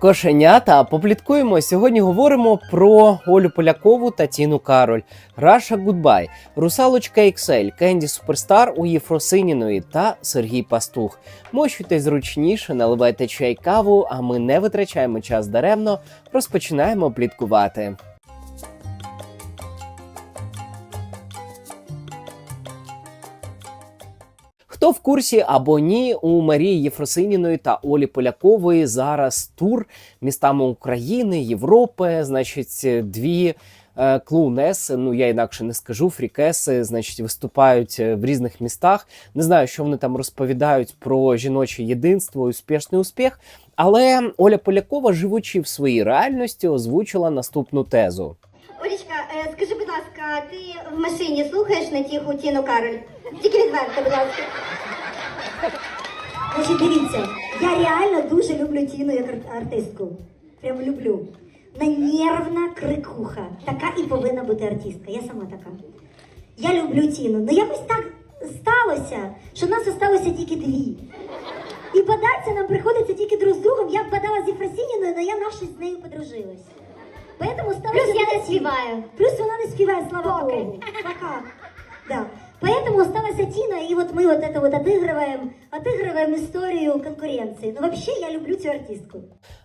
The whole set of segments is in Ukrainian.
Кошенята, попліткуємо. Сьогодні говоримо про Олю Полякову та Тіну Кароль, Раша Гудбай, Русалочка XL, Кенді Суперстар у Єфросиніної та Сергій Пастух. Мощуйте зручніше, наливайте чай каву, а ми не витрачаємо час даремно, розпочинаємо пліткувати. Хто в курсі або ні, у Марії Єфросиніної та Олі Полякової зараз тур містами України, Європи, значить, дві. е, Клоунеси, ну я інакше не скажу, фрікеси, значить, виступають е, в різних містах. Не знаю, що вони там розповідають про жіноче єдинство успішний успіх. Але Оля Полякова, живучи в своїй реальності, озвучила наступну тезу. Олічка, е, скажи, будь ласка, ти в машині слухаєш на тиху Тіну Кароль? Тільки відверто, будь ласка. Значить, дивіться, я реально дуже люблю Тіну як ар- артистку. Прям люблю. Вона нервна крикуха. Така і повинна бути артистка. Я сама така. Я люблю Тіну. Ну якось так сталося, що нас осталося тільки дві. І бадатися нам приходиться тільки друг з другом. Я б бадала з Єфросиніною, але я навшись з нею подружилась. Поэтому стало Плюс я не Тіна. співаю. Плюс вона не співає, слава Поки. Богу. Пока. Да. Поэтому осталась Тина, и вот мы вот это вот отыгрываем, отыгрываем историю конкуренции. Но вообще я люблю цю артистку.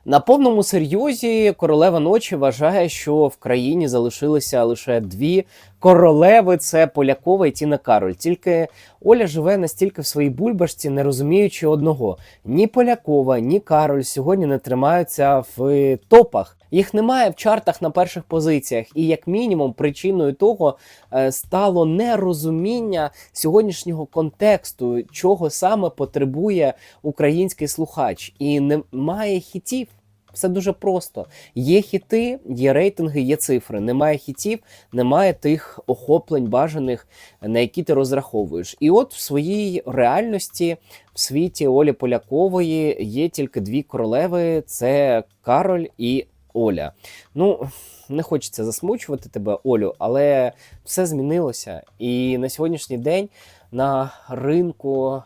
На повному серйозі королева ночі вважає, що в країні залишилися лише дві королеви: це Полякова і Тіна Кароль. Тільки Оля живе настільки в своїй бульбашці, не розуміючи одного: ні Полякова, ні Кароль сьогодні не тримаються в топах. Їх немає в чартах на перших позиціях, і як мінімум причиною того е, стало нерозуміння сьогоднішнього контексту, чого саме потребує український слухач, і немає хітів. Все дуже просто. Є хіти, є рейтинги, є цифри. Немає хітів, немає тих охоплень бажаних, на які ти розраховуєш. І от в своїй реальності, в світі Олі Полякової є тільки дві королеви: це Кароль і Оля. Ну, не хочеться засмучувати тебе, Олю, але все змінилося. І на сьогоднішній день на ринку,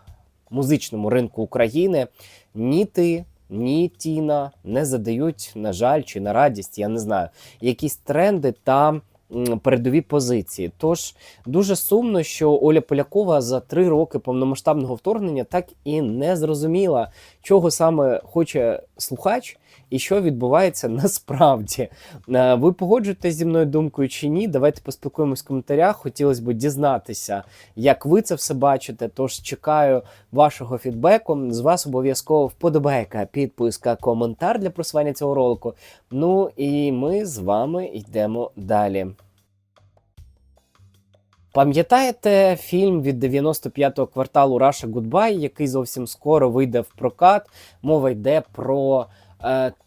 музичному ринку України ні ти, ні Тіна не задають, на жаль, чи на радість, я не знаю, якісь тренди та передові позиції. Тож дуже сумно, що Оля Полякова за три роки повномасштабного вторгнення так і не зрозуміла, чого саме хоче слухач. І що відбувається насправді? Е, Ви погоджуєтесь зі мною думкою чи ні? Давайте поспілкуємось в коментарях. Хотілося б дізнатися, як ви це все бачите. Тож чекаю вашого фідбеку. З вас обов'язково вподобайка, підписка, коментар для просування цього ролику. Ну і ми з вами йдемо далі. Пам'ятаєте фільм від 95-го кварталу Раша Гудбай, який зовсім скоро вийде в прокат? Мова йде про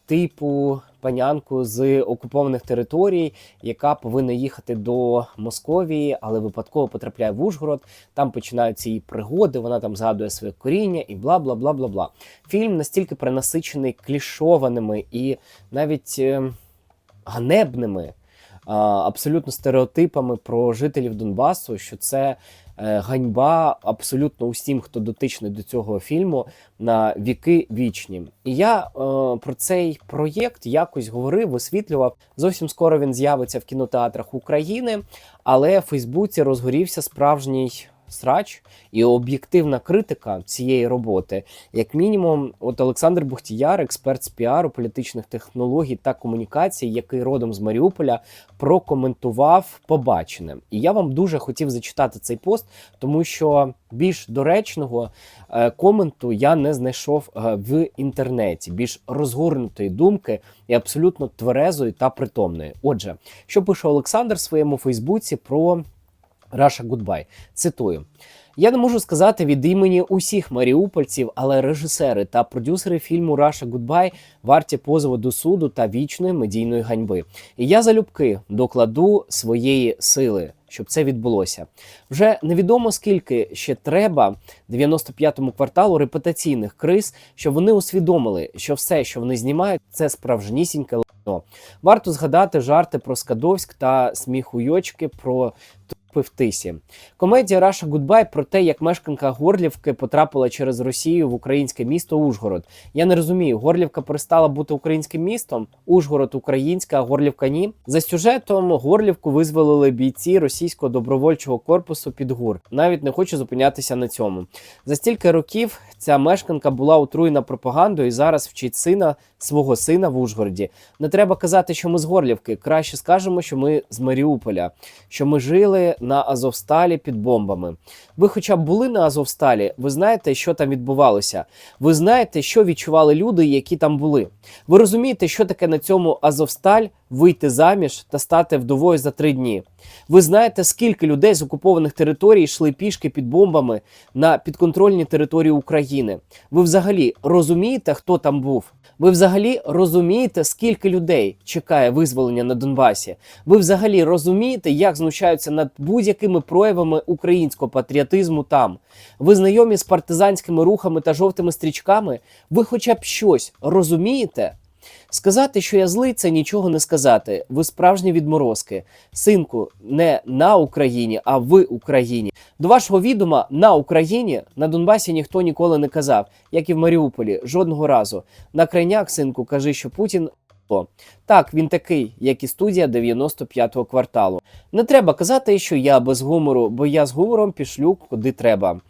типу панянку з окупованих територій, яка повинна їхати до Московії, але випадково потрапляє в Ужгород. Там починаються її пригоди. Вона там згадує своє коріння і бла бла бла бла бла. Фільм настільки перенасичений клішованими і навіть е, ганебними. Абсолютно стереотипами про жителів Донбасу, що це е, ганьба абсолютно усім, хто дотичний до цього фільму на віки вічні. І я е, про цей проєкт якось говорив, висвітлював. Зовсім скоро він з'явиться в кінотеатрах України, але в Фейсбуці розгорівся справжній срач і об'єктивна критика цієї роботи. Як мінімум, от Олександр Бухтіяр, експерт з піару, політичних технологій та комунікацій, який родом з Маріуполя, прокоментував побачене. І я вам дуже хотів зачитати цей пост, тому що більш доречного е, коменту я не знайшов е, в інтернеті, більш розгорнутої думки і абсолютно тверезої та притомної. Отже, що пише Олександр в своєму Фейсбуці про Раша Гудбай. Цитую. Я не можу сказати від імені усіх маріупольців, але режисери та продюсери фільму Раша Гудбай варті позову до суду та вічної медійної ганьби. І я залюбки докладу своєї сили, щоб це відбулося. Вже невідомо скільки ще треба 95-му кварталу репутаційних криз, щоб вони усвідомили, що все, що вони знімають, це справжнісіньке. Варто згадати жарти про Скадовськ та сміхуйочки про в тисі. Комедія Раша Гудбай про те, як мешканка Горлівки потрапила через Росію в українське місто Ужгород. Я не розумію, Горлівка перестала бути українським містом, Ужгород українська, а Горлівка ні. За сюжетом Горлівку визволили бійці російського добровольчого корпусу під ГУР. Навіть не хочу зупинятися на цьому. За стільки років ця мешканка була отруєна пропагандою і зараз вчить сина свого сина в Ужгороді. Не треба казати, що ми з Горлівки. Краще скажемо, що ми з Маріуполя, що ми жили на Азовсталі під бомбами. Ви, хоча б були на Азовсталі, ви знаєте, що там відбувалося. Ви знаєте, що відчували люди, які там були. Ви розумієте, що таке на цьому Азовсталь вийти заміж та стати вдовою за три дні. Ви знаєте, скільки людей з окупованих територій йшли пішки під бомбами на підконтрольні території України. Ви взагалі розумієте, хто там був? Ви взагалі розумієте, скільки людей чекає визволення на Донбасі? Ви взагалі розумієте, як знущаються над будь-якими проявами українського патріотизму там? Ви знайомі з партизанськими рухами та жовтими стрічками? Ви хоча б щось розумієте? Сказати, що я злий, це нічого не сказати. Ви справжні відморозки. Синку, не на Україні, а в Україні. До вашого відома на Україні на Донбасі ніхто ніколи не казав, як і в Маріуполі, жодного разу. На крайняк, синку, кажи, що Путін. Так, він такий, як і студія 95-го кварталу. Не треба казати, що я без гумору, бо я з гумором пішлю куди треба.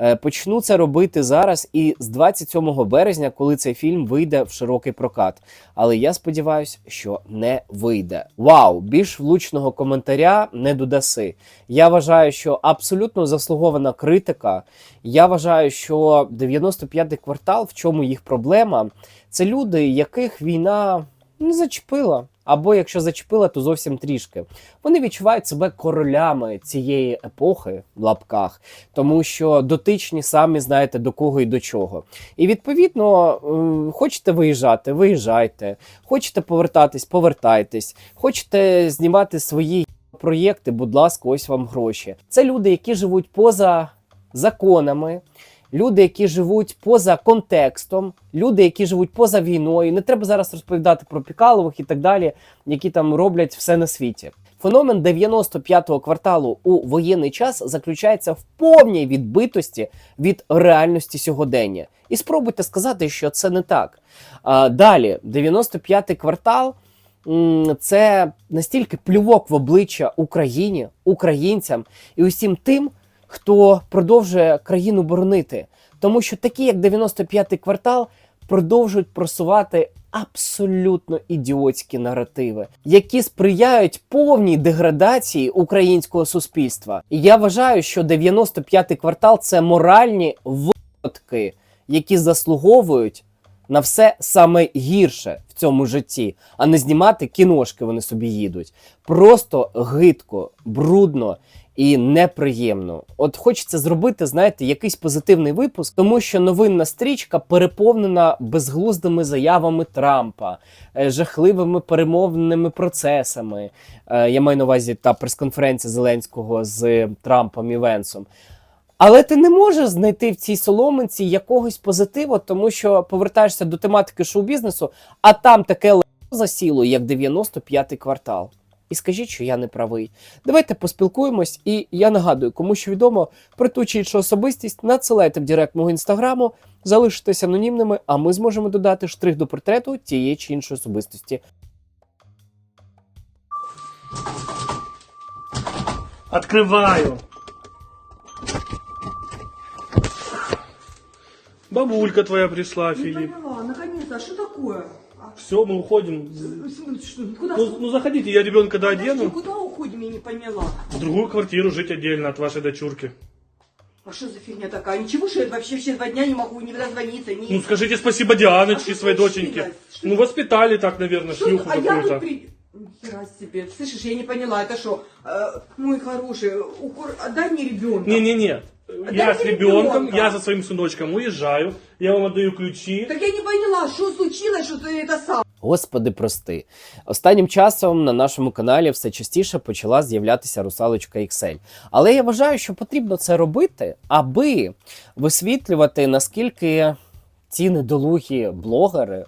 Е, Почну це робити зараз і з 27 березня, коли цей фільм вийде в широкий прокат. Але я сподіваюся, що не вийде. Вау! Більш влучного коментаря не додаси. Я вважаю, що абсолютно заслугована критика. Я вважаю, що 95-й квартал, в чому їх проблема, це люди, яких війна не зачепила. Або якщо зачепила, то зовсім трішки. Вони відчувають себе королями цієї епохи в лапках, тому що дотичні самі знаєте до кого і до чого. І відповідно, е, хочете виїжджати, виїжджайте, хочете повертатись, повертайтесь, хочете знімати свої проєкти, будь ласка, ось вам гроші. Це люди, які живуть поза законами. Люди, які живуть поза контекстом, люди, які живуть поза війною. Не треба зараз розповідати про Пікалових і так далі, які там роблять все на світі. Феномен 95-го кварталу у воєнний час заключається в повній відбитості від реальності сьогодення. І спробуйте сказати, що це не так. А, далі, 95-й квартал це настільки плювок в обличчя Україні, українцям і усім тим, хто продовжує країну боронити. Тому що такі, як 95-й квартал, продовжують просувати абсолютно ідіотські наративи, які сприяють повній деградації українського суспільства. І я вважаю, що 95-й квартал це моральні випадки, які заслуговують на все саме гірше в цьому житті, а не знімати кіношки вони собі їдуть. Просто гидко, брудно і неприємно. От хочеться зробити, знаєте, якийсь позитивний випуск, тому що новинна стрічка переповнена безглуздими заявами Трампа, е, жахливими перемовними процесами. Е, Я маю на увазі та прес-конференція Зеленського з Трампом і Венсом. Але ти не можеш знайти в цій соломинці якогось позитиву, тому що повертаєшся до тематики шоу-бізнесу, а там таке засіло, як 95-й квартал. І скажіть, що я не правий. Давайте поспілкуємось, і я нагадую, кому що відомо про ту чи іншу особистість, надсилайте в директ мого інстаграму, залишитесь анонімними, а ми зможемо додати штрих до портрету тієї чи іншої особистості. Открываю. Бабулька твоя пришла, Не Филипп. поняла, наконец-то, а что такое? Все, мы уходим. что, куда, Ну, ну заходите, я ребенка Подожди, доодену. куда уходим, я не поняла. В другую квартиру жить отдельно от вашей дочурки. А что за фигня такая? Ничего, что я вообще все два дня не могу ни дозвониться, ни... Ну скажите спасибо Дианочке, А что своей случилось? доченьке. Что- Ну воспитали так, наверное, Что- шлюху а я тут какую-то. при... Нихера себе. Слышишь, я не поняла, это что? Э, мой хороший, укор... отдай мне ребенка. Не-не-не. Я дай с мне ребенком, ребенка. я за своим сыночком уезжаю, я вам отдаю ключи. Так я не поняла, что случилось, что ты это сам. Господи, прости. Останнім часом на нашому каналі все частіше почала з'являтися русалочка XL. Але я вважаю, що потрібно це робити, аби висвітлювати, наскільки ці недолугі блогери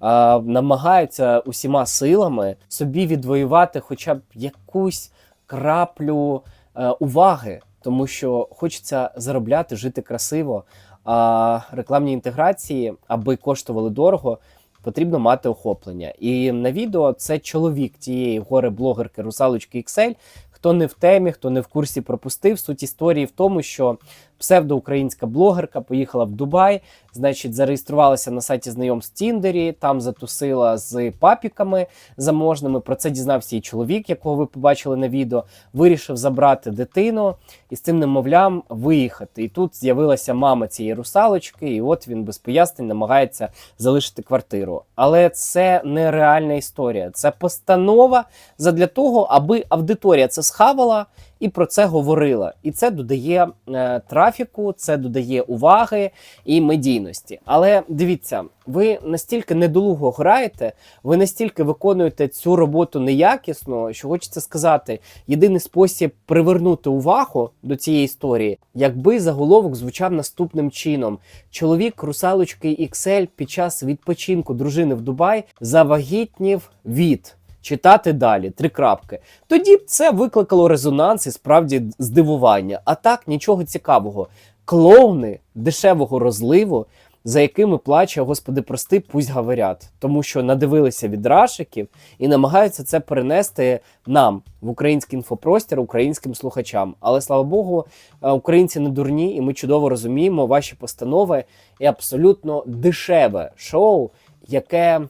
а, намагаються усіма силами собі відвоювати хоча б якусь краплю е, уваги, тому що хочеться заробляти, жити красиво. А рекламні інтеграції, аби коштували дорого, потрібно мати охоплення. І на відео це чоловік тієї горе-блогерки Русалочки XL. Хто не в темі, хто не в курсі пропустив. Суть історії в тому, що псевдоукраїнська блогерка поїхала в Дубай, значить, зареєструвалася на сайті знайомств Тіндері, там затусила з папіками заможними. Про це дізнався і чоловік, якого ви побачили на відео. Вирішив забрати дитину і з цим немовлям виїхати. І тут з'явилася мама цієї русалочки, і от він без пояснень намагається залишити квартиру. Але це не реальна історія. Це постанова задля того, аби аудиторія це схавала і про це говорила. І це додає е, трафіку, це додає уваги і медійності. Але дивіться, ви настільки недолуго граєте, ви настільки виконуєте цю роботу неякісно, що хочеться сказати, єдиний спосіб привернути увагу до цієї історії, якби заголовок звучав наступним чином: чоловік русалочки XL під час відпочинку дружини в Дубай завагітнів від. Читати далі, три крапки. Тоді це викликало резонанс і справді здивування. А так нічого цікавого. Клоуни дешевого розливу, за якими плаче, господи, прости, пусть говорять, тому що надивилися від рашиків і намагаються це перенести нам в український інфопростір, українським слухачам. Але слава Богу, е, українці не дурні, і ми чудово розуміємо ваші постанови і абсолютно дешеве шоу, яке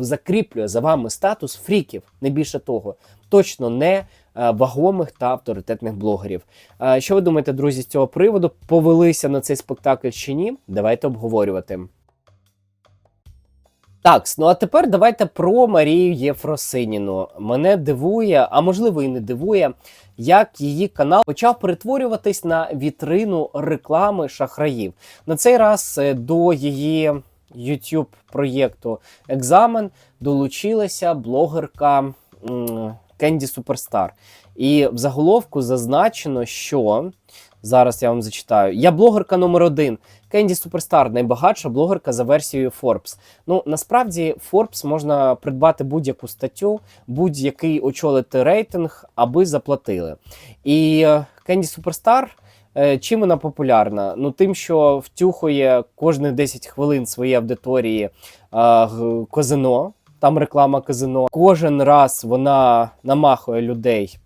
закріплює за вами статус фріків, не більше того, точно не е, вагомих та авторитетних блогерів. Е, Що ви думаєте, друзі, з цього приводу? Повелися на цей спектакль чи ні? Давайте обговорювати. Так, ну а тепер давайте про Марію Єфросиніну. Мене дивує, а можливо і не дивує, як її канал почав перетворюватись на вітрину реклами шахраїв. На цей раз е, до її YouTube проєкту Екзамен долучилася блогерка Кенді Суперстар. І в заголовку зазначено, що зараз я вам зачитаю: я блогерка номер один. Кенді Суперстар найбагатша блогерка за версією Forbes. Ну насправді Forbes можна придбати будь-яку статтю, будь-який очолити рейтинг, аби заплатили. І е, Кенді Суперстар. Е, Чим вона популярна? Ну тим, що втюхує кожні 10 хвилин своєї аудиторії е, казино, там реклама казино. Кожен раз вона намахує людей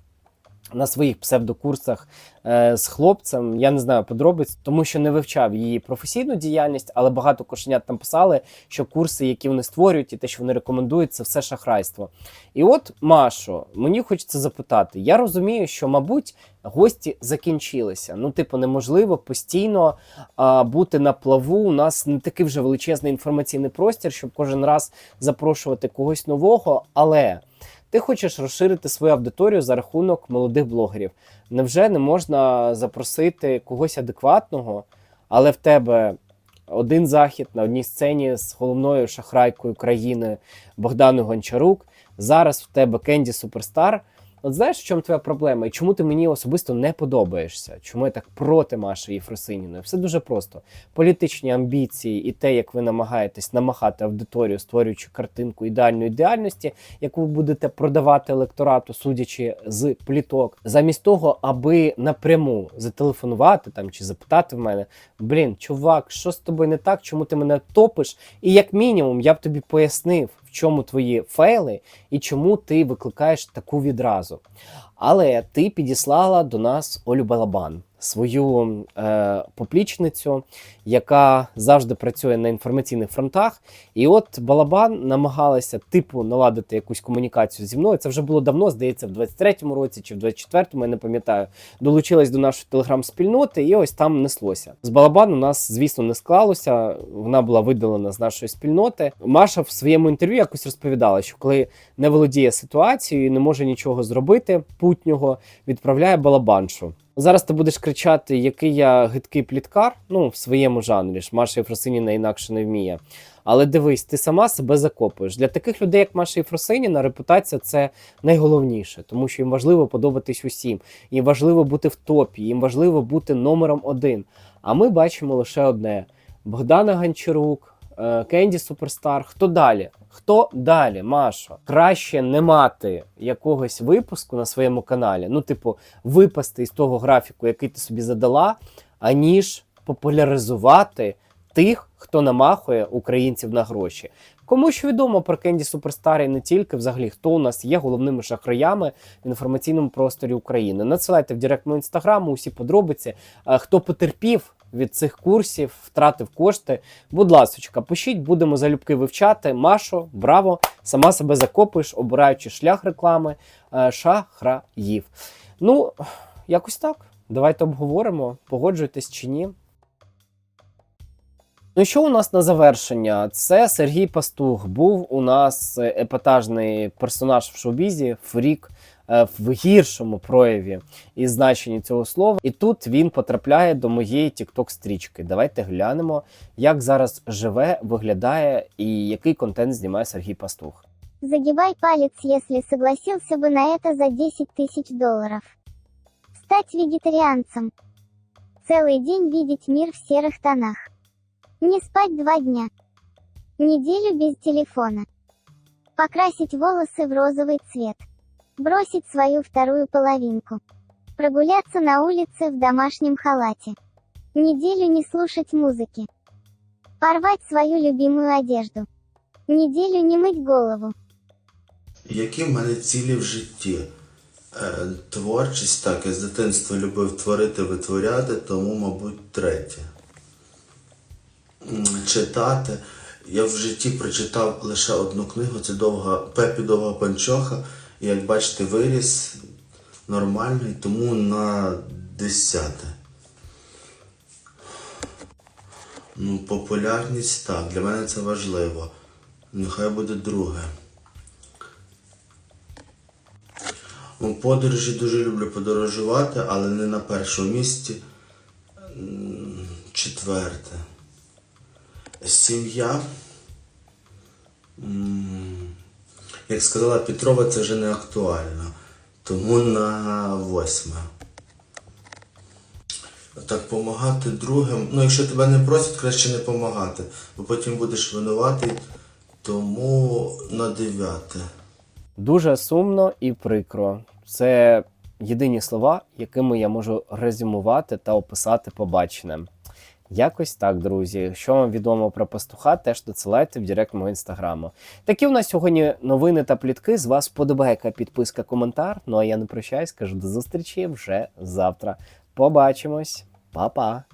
на своїх псевдокурсах е, з хлопцем. Я не знаю подробиць, тому що не вивчав її професійну діяльність, але багато кошенят там писали, що курси, які вони створюють, і те, що вони рекомендують, це все шахрайство. І от, Машо, мені хочеться запитати: я розумію, що, мабуть, гості закінчилися. Ну, типу, неможливо постійно а, бути на плаву. У нас не такий вже величезний інформаційний простір, щоб кожен раз запрошувати когось нового. Але ти хочеш розширити свою аудиторію за рахунок молодих блогерів. Невже не можна запросити когось адекватного, але в тебе один захід на одній сцені з головною шахрайкою країни Богданою Гончарук. Зараз в тебе Кенді Суперстар. От знаєш, в чому твоя проблема? І чому ти мені особисто не подобаєшся? Чому я так проти Маші Єфросиніної? Все дуже просто. Політичні амбіції і те, як ви намагаєтесь намахати аудиторію, створюючи картинку ідеальної ідеальності, яку ви будете продавати електорату, судячи з пліток, замість того, аби напряму зателефонувати там чи запитати в мене: блін, чувак, що з тобою не так? Чому ти мене топиш? І як мінімум я б тобі пояснив, чому твої фейли і чому ти викликаєш таку відразу. Але ти підіслала до нас Олю Балабан, свою е, поплічницю, яка завжди працює на інформаційних фронтах. І от Балабан намагалася типу наладити якусь комунікацію зі мною. Це вже було давно, здається, в 23-му році чи в 24-му, я не пам'ятаю. Долучилась до нашої телеграм-спільноти, і ось там неслося. З Балабан у нас, звісно, не склалося. Вона була видалена з нашої спільноти. Маша в своєму інтерв'ю якось розповідала, що коли не володіє ситуацією і не може нічого зробити путнього, відправляє балабаншу. Зараз ти будеш кричати, який я гидкий пліткар, ну в своєму жанрі ж Маша Єфросиніна інакше не вміє. Але дивись, ти сама себе закопуєш. Для таких людей, як Маша Єфросиніна, репутація це найголовніше, тому що їм важливо подобатись усім, їм важливо бути в топі, їм важливо бути номером один. А ми бачимо лише одне: Богдана Гончарук, е, Кенді Суперстар. Хто далі? Хто далі, Машо? Краще не мати якогось випуску на своєму каналі, ну, типу, випасти із того графіку, який ти собі задала, аніж популяризувати тих, хто намахує українців на гроші. Кому що відомо про Кенді Суперстар і не тільки, взагалі, хто у нас є головними шахраями в інформаційному просторі України. Надсилайте в директ мого інстаграму усі подробиці. Хто потерпів від цих курсів, втратив кошти. Будь ласочка, пишіть, будемо залюбки вивчати. Машо, браво! Сама себе закопуєш, обираючи шлях реклами е, шахраїв. Ну, якось так. Давайте обговоримо, погоджуєтесь чи ні. Ну і що у нас на завершення? Це Сергій Пастух. Був у нас е, епатажний персонаж в шоу-бізі, фрік е, в гіршому прояві і значенні цього слова. І тут він потрапляє до моєї тікток стрічки. Давайте глянемо, як зараз живе, виглядає і який контент знімає Сергій Пастух. Загибай палец, если согласился бы на это за 10 тысяч долларов. Стать вегетарианцем. Целый день видеть мир в серых тонах. Не спать два дня. Неделю без телефона. Покрасить волосы в розовый цвет. Бросить свою вторую половинку. Прогуляться на улице в домашнем халате. Неделю не слушать музыки. Порвать свою любимую одежду. Неделю не мыть голову. Які в мене цілі в житті? Е, творчість, так, я з дитинства любив творити, витворяти, тому, мабуть, третє. Читати. Я в житті прочитав лише одну книгу, це довга Пепі Довга Панчоха. І як бачите, виріс нормальний, тому на десяте. Ну, популярність так, для мене це важливо. Нехай буде друге. Ну, подорожі дуже люблю подорожувати, але не на першому місці. Четверте. Сім'я. Як сказала Петрова, це вже не актуально. Тому на восьме. Так, допомагати другим. Ну, якщо тебе не просять, краще не допомагати, бо потім будеш винуватий. Тому на дев'яте. Дуже сумно і прикро. Це єдині слова, якими я можу резюмувати та описати побачене. Якось так, друзі. Що вам відомо про пастуха, теж досилайте в директ мого інстаграму. Такі у нас сьогодні новини та плітки. З вас подобайка, підписка, коментар. Ну а я не прощаюсь, кажу до зустрічі вже завтра. Побачимось, Па-па!